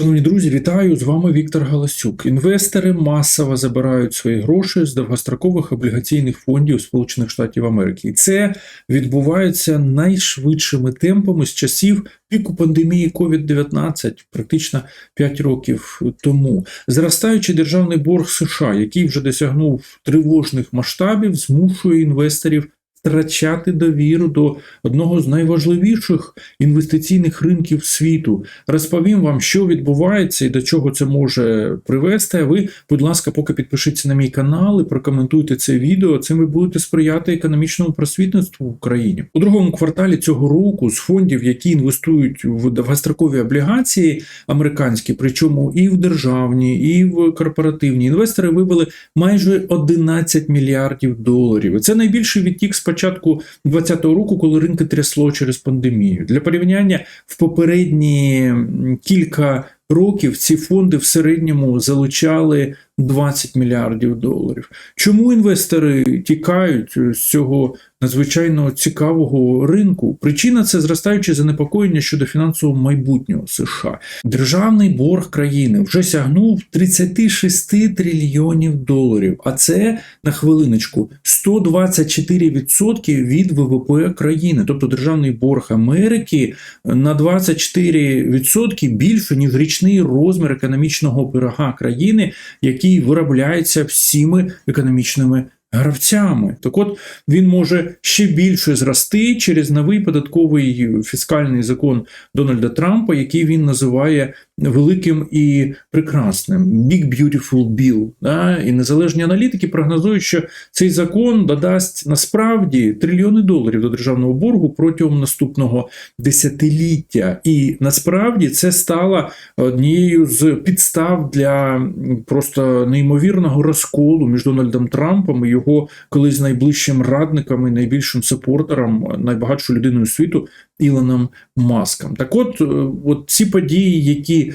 Шановні друзі, вітаю! З вами Віктор Галасюк. Інвестори масово забирають свої гроші з довгострокових облігаційних фондів Сполучених Штатів Америки. І це відбувається найшвидшими темпами з часів піку пандемії COVID-19, практично 5 років тому. Зростаючий державний борг США, який вже досягнув тривожних масштабів, змушує інвесторів втрачати довіру до одного з найважливіших інвестиційних ринків світу. Розповім вам, що відбувається і до чого це може привести. А ви, будь ласка, поки підпишіться на мій канал і прокоментуйте це відео. Цим ви будете сприяти економічному просвітництву в Україні. У другому кварталі цього року з фондів, які інвестують в довгострокові облігації американські, причому і в державні, і в корпоративні інвестори вивели майже 11 мільярдів доларів. Це найбільший відтік з початку 2020 року, коли ринки трясло через пандемію. Для порівняння в попередні кілька років ці фонди в середньому залучали 20 мільярдів доларів. Чому інвестори тікають з цього надзвичайно цікавого ринку? Причина це зростаюче занепокоєння щодо фінансового майбутнього США. Державний борг країни вже сягнув 36 трильйонів доларів, а це на хвилиночку 124% від ВВП країни. Тобто державний борг Америки на 24% більше ніж річний розмір економічного пирога країни, який виробляється всіми економічними. Гравцями, так от він може ще більше зрости через новий податковий фіскальний закон Дональда Трампа, який він називає великим і прекрасним Big Beautiful Bill. Да? І незалежні аналітики прогнозують, що цей закон додасть насправді трильйони доларів до державного боргу протягом наступного десятиліття. І насправді це стало однією з підстав для просто неймовірного розколу між Дональдом Трампом і його колись найближчим радником і найбільшим сапортером, найбагатшою людиною світу Ілоном Маском. Так от, е, от ці події, які е,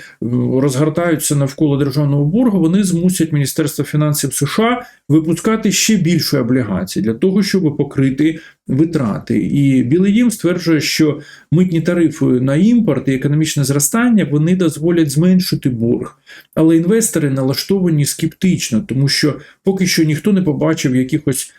розгортаються навколо державного боргу, вони змусять Міністерство фінансів США випускати ще більше облігацій для того, щоб покрити витрати. І Білий Дім стверджує, що митні тарифи на імпорт і економічне зростання вони дозволять зменшити борг. Але інвестори налаштовані скептично, тому що поки що ніхто не побачив якихось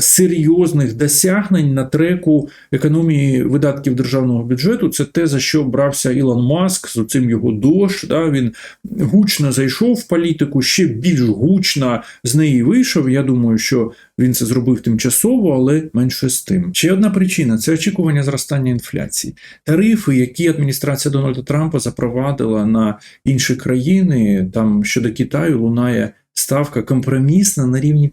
серйозних досягнень на треку економії видатків державного бюджету. Це те, за що брався Ілон Маск з цим його дощ. Да, Він гучно зайшов в політику, ще більш гучно з неї вийшов. Я думаю, що він це зробив тимчасово, але менше з тим. Ще одна причина це очікування зростання інфляції. Тарифи, які адміністрація Дональда Трампа запровадила на інші країни, там щодо Китаю лунає. Ставка компромісна на рівні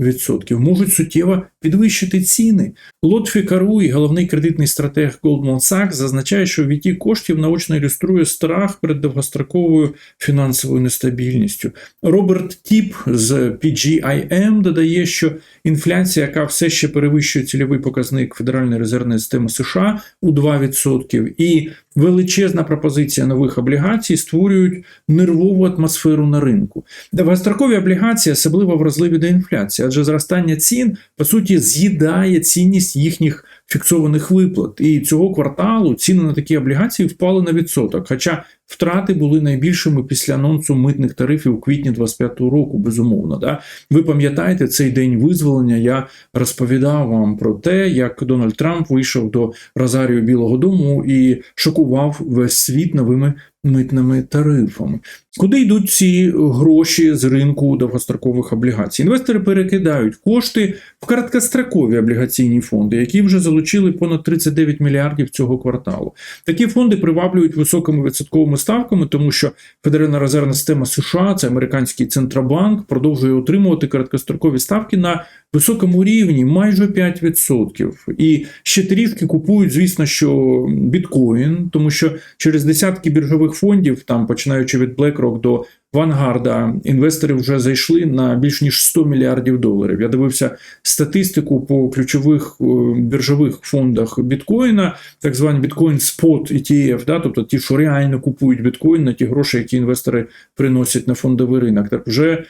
50%. Можуть суттєво підвищити ціни. Лотфі Каруй, головний кредитний стратег Goldman Sachs, зазначає, що відтік коштів наочно ілюструє страх перед довгостроковою фінансовою нестабільністю. Роберт Тіп з PGIM додає, що інфляція, яка все ще перевищує цільовий показник Федеральної резервної системи США у 2%, і величезна пропозиція нових облігацій створюють нервову атмосферу на ринку. Довгострокові облігації особливо вразливі до інфляції, адже зростання цін по суті з'їдає цінність їхніх фіксованих виплат. І цього кварталу ціни на такі облігації впали на відсоток. Хоча втрати були найбільшими після анонсу митних тарифів у квітні 25-го року, безумовно. Да? Ви пам'ятаєте цей день визволення? Я розповідав вам про те, як Дональд Трамп вийшов до Розарію Білого Дому і шокував весь світ новими митними тарифами. Куди йдуть ці гроші з ринку довгострокових облігацій? Інвестори перекидають кошти в короткострокові облігаційні фонди, які вже залучили понад 39 мільярдів цього кварталу. Такі фонди приваблюють високими відсотковими ставками, тому що Федеральна резервна система США, це американський центробанк, продовжує отримувати короткострокові ставки на високому рівні, майже 5%. І ще трішки купують, звісно, що біткоін, тому що через десятки біржових фондів, там починаючи від BlackRock до Вангарда, інвестори вже зайшли на більш ніж 100 мільярдів доларів. Я дивився статистику по ключових е, біржових фондах біткоїна, так звані біткоін Spot ETF, да, тобто ті, що реально купують біткоін на ті гроші, які інвестори приносять на фондовий ринок. Так вже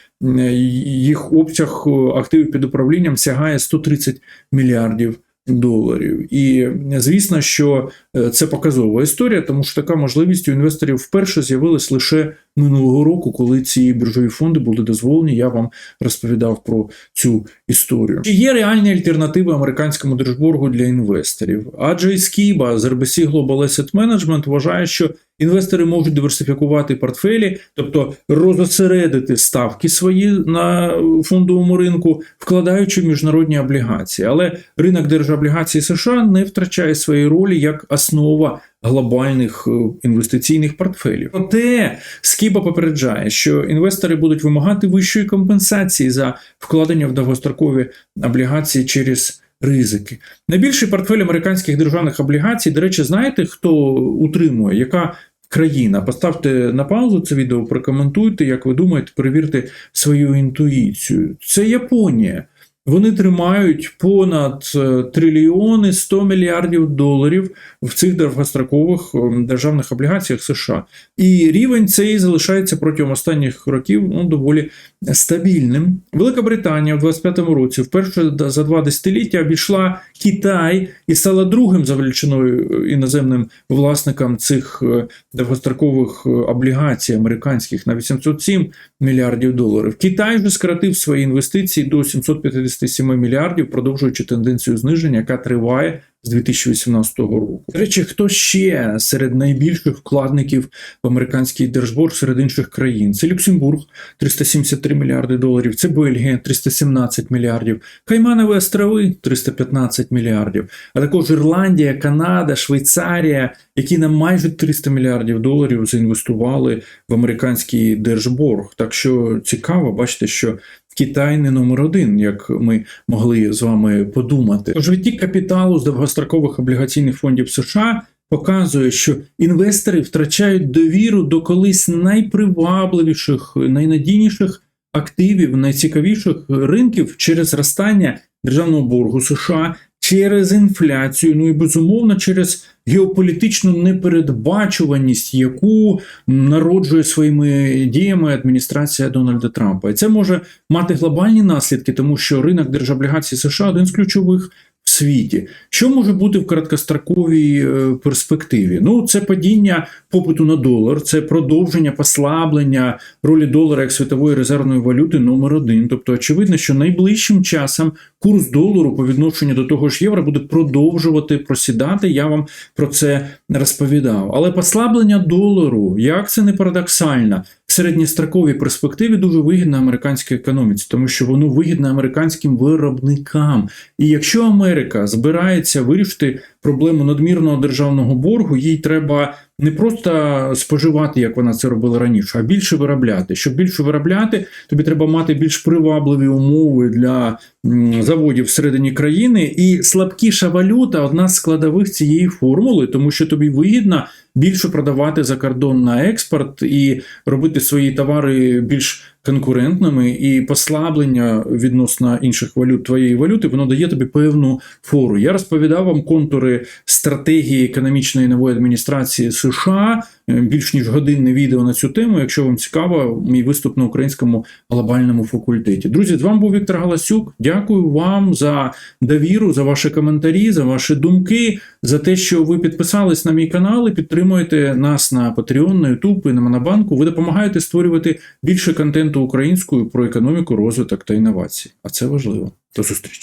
їх обсяг активів під управлінням сягає 130 мільярдів доларів. І звісно, що е, це показова історія, тому що така можливість у інвесторів вперше з'явилась лише минулого року, коли ці біржові фонди були дозволені. Я вам розповідав про цю історію. Чи є реальні альтернативи американському держборгу для інвесторів? Адже Скіба з RBC Global Asset Management вважає, що інвестори можуть диверсифікувати портфелі, тобто розосередити ставки свої на фондовому ринку, вкладаючи в міжнародні облігації. Але ринок держоблігацій США не втрачає своєї ролі як основа глобальних е, інвестиційних портфелів. Проте Скіба попереджає, що інвестори будуть вимагати вищої компенсації за вкладення в довгострокові облігації через ризики. Найбільший портфель американських державних облігацій, до речі, знаєте, хто утримує, яка країна? Поставте на паузу це відео, прокоментуйте, як ви думаєте, перевірте свою інтуїцію. Це Японія. Вони тримають понад е, трильйони 100 мільярдів доларів в цих довгострокових ем, державних облігаціях США. І рівень цей залишається протягом останніх років ну, доволі стабільним. Велика Британія в 25-му році вперше за два десятиліття обійшла Китай і стала другим за величиною е, іноземним власником цих е, довгострокових облігацій американських на 807 мільярдів доларів. Китай вже скоротив свої інвестиції до 757 мільярдів, продовжуючи тенденцію зниження, яка триває з 2018 року. До речі, хто ще серед найбільших вкладників в американський держборг серед інших країн? Це Люксембург 373 мільярди доларів, це Бельгія 317 мільярдів, Кайманові острови 315 мільярдів, а також Ірландія, Канада, Швейцарія, які на майже 300 мільярдів доларів заінвестували в американський держборг. Так що цікаво, бачите, що Китай не номер один, як ми могли з вами подумати. Тож відтік капіталу з довгострокових облігаційних фондів США показує, що інвестори втрачають довіру до колись найпривабливіших, найнадійніших активів, найцікавіших ринків через зростання державного боргу США. Через інфляцію, ну і безумовно через геополітичну непередбачуваність, яку народжує своїми діями адміністрація Дональда Трампа, і це може мати глобальні наслідки, тому що ринок держоблігацій США один з ключових світі. Що може бути в короткостроковій е, перспективі? Ну, це падіння попиту на долар, це продовження послаблення ролі долара як світової резервної валюти номер один. Тобто, очевидно, що найближчим часом курс долару по відношенню до того ж євро буде продовжувати просідати. Я вам про це розповідав. Але послаблення долару, як це не парадоксально, середньостроковій перспективі дуже вигідно американській економіці, тому що воно вигідно американським виробникам. І якщо Америка збирається вирішити проблему надмірного державного боргу, їй треба не просто споживати, як вона це робила раніше, а більше виробляти. Щоб більше виробляти, тобі треба мати більш привабливі умови для заводів всередині країни. І слабкіша валюта одна з складових цієї формули, тому що тобі вигідно більше продавати за кордон на експорт і робити свої товари більш конкурентними, і послаблення відносно інших валют твоєї валюти, воно дає тобі певну фору. Я розповідав вам контури стратегії економічної нової адміністрації США. Більш ніж годинне відео на цю тему. Якщо вам цікаво, мій виступ на українському глобальному факультеті. Друзі, з вами був Віктор Галасюк. Дякую вам за довіру, за ваші коментарі, за ваші думки, за те, що ви підписались на мій канал і підтримуєте нас на Patreon, на YouTube і на Монобанку. Ви допомагаєте створювати більше контенту українською про економіку, розвиток та інновації. А це важливо. До зустрічі.